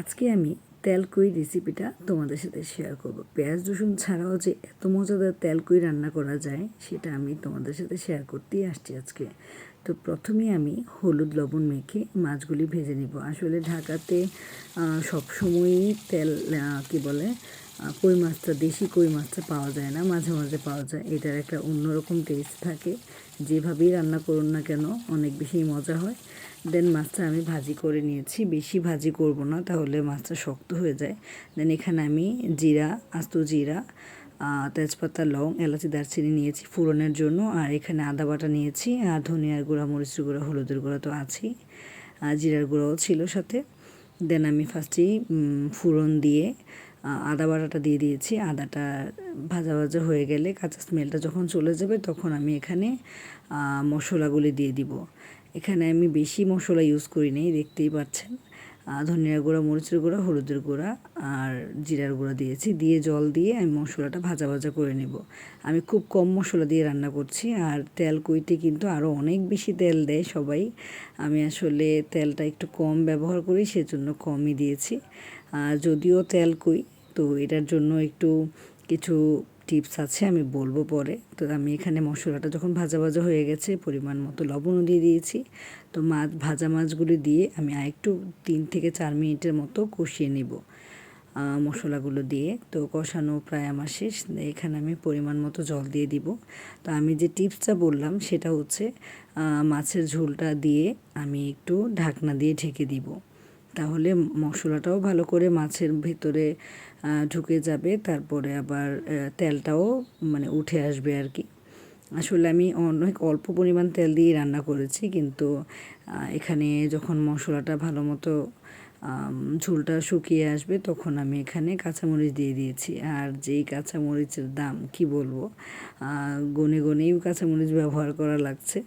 আজকে আমি তেলকুই রেসিপিটা তোমাদের সাথে শেয়ার করব। পেঁয়াজ, রসুন ছাড়াও যে এত মজাদার তেলকুই রান্না করা যায়, সেটা আমি তোমাদের সাথে শেয়ার করতেই আসছি আজকে। তো প্রথমে আমি হলুদ লবণ মেখে মাছগুলি ভেজে নিব। আসলে ঢাকাতে সবসময়ই তেল কি বলে কই মাছটা, দেশি কই মাছটা পাওয়া যায় না, মাঝে মাঝে পাওয়া যায়। এটার একটা অন্যরকম টেস্ট থাকে। যেভাবেই রান্না করুন না কেন, অনেক বেশি মজা হয়। দেন মাছটা আমি ভাজি করে নিয়েছি। বেশি ভাজি করব না, তাহলে মাছটা শক্ত হয়ে যায়। দেন এখানে আমি জিরা, আস্ত জিরা তেজপাতা, লং, এলাচি, দারচিনি নিয়েছি ফোড়নের জন্য। আর এখানে আদা বাটা নিয়েছি আর ধনিয়ার গুঁড়া, মরিচের গুঁড়া, হলুদের গুঁড়া তো আছেই। আর জিরার গুঁড়াও ছিল সাথে। দেন আমি ফার্স্টেই ফোড়ন দিয়ে আদা বাটাটা দিয়ে দিয়েছি। আদাটা ভাজা ভাজা হয়ে গেলে কাঁচা স্মেলটা যখন চলে যাবে তখন আমি এখানে মশলাগুলি দিয়ে দিব। এখানে আমি বেশি মশলা ইউজ করি নেই, দেখতেই পাচ্ছেন। ধনিয়ার গুঁড়া, মরিচের গুঁড়া, হলুদের গুঁড়া আর জিরার গুঁড়া দিয়েছি। দিয়ে জল দিয়ে আমি মশলাটা ভাজা ভাজা করে নেব। আমি খুব কম মশলা দিয়ে রান্না করছি আর তেল কইতে কিন্তু আরও অনেক বেশি তেল দেয় সবাই। আমি আসলে তেলটা একটু কম ব্যবহার করি, সেজন্য কমই দিয়েছি। আর যদিও তেল কুই, তো এটার জন্য একটু কিছু টিপস আছে, আমি বলব পরে। তো আমি এখানে মশলাটা যখন ভাজা ভাজা হয়ে গেছে, পরিমাণ মতো লবণও দিয়ে দিয়েছি। তো মাছ ভাজা মাছগুলি দিয়ে আমি আরেকটু তিন থেকে চার মিনিটের মতো কষিয়ে নিব মশলাগুলো দিয়ে। তো কষানো প্রায় আমার শেষ, এখানে আমি পরিমাণ মতো জল দিয়ে দিব। তো আমি যে টিপসটা বললাম, সেটা হচ্ছে মাছের ঝোলটা দিয়ে আমি একটু ঢাকনা দিয়ে ঢেকে দিব। তাহলে মশলাটাও ভালো করে মাছের ভেতরে ঢুকে যাবে, তারপরে আবার তেলটাও মানে উঠে আসবে আর কি। আসলে আমি অনেক অল্প পরিমাণ তেল দিয়ে রান্না করেছি, কিন্তু এখানে যখন মশলাটা ভালো মতো ঝোলটা শুকিয়ে আসবে, তখন আমি এখানে কাঁচামরিচ দিয়ে দিয়েছি। আর যেই কাঁচামরিচের দাম, কি বলব? গনে গনেই কাঁচামরিচ ব্যবহার করা লাগছে।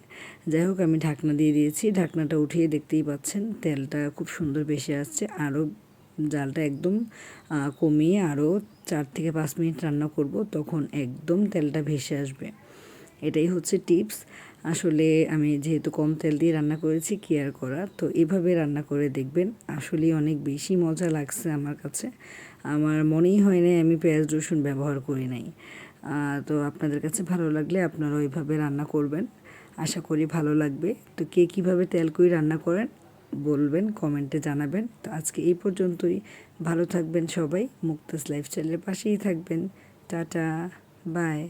যাই হোক, আমি ঢাকনা দিয়ে দিয়েছি। ঢাকনাটা উঠিয়ে দেখতেই পাচ্ছেন, তেলটা খুব সুন্দর বেশি আসছে। আরও জালটা একদম কমিয়ে আরও চার থেকে পাঁচ মিনিট রান্না করব, তখন একদম তেলটা ভেসে আসবে। এটাই হচ্ছে টিপস। আসলে আমি যেহেতু কম তেল দিয়ে রান্না করেছি কেয়ার করা তো এভাবে রান্না করে দেখবেন, আসলেই অনেক বেশি মজা লাগছে আমার কাছে। আমার মনেই হয় নাই আমি পেঁয়াজ রসুন ব্যবহার করি নাই। তো আপনাদের কাছে ভালো লাগলে আপনারা ওইভাবে রান্না করবেন। আশা করি ভালো লাগবে। তো কে কীভাবে তেল কই রান্না করেন বলবেন, কমেন্টে জানাবেন। তো আজকে এই পর্যন্তই। ভালো থাকবেন সবাই। মুক্তাস লাইফস্টাইলের পাশেই থাকবেন। Tata, bye.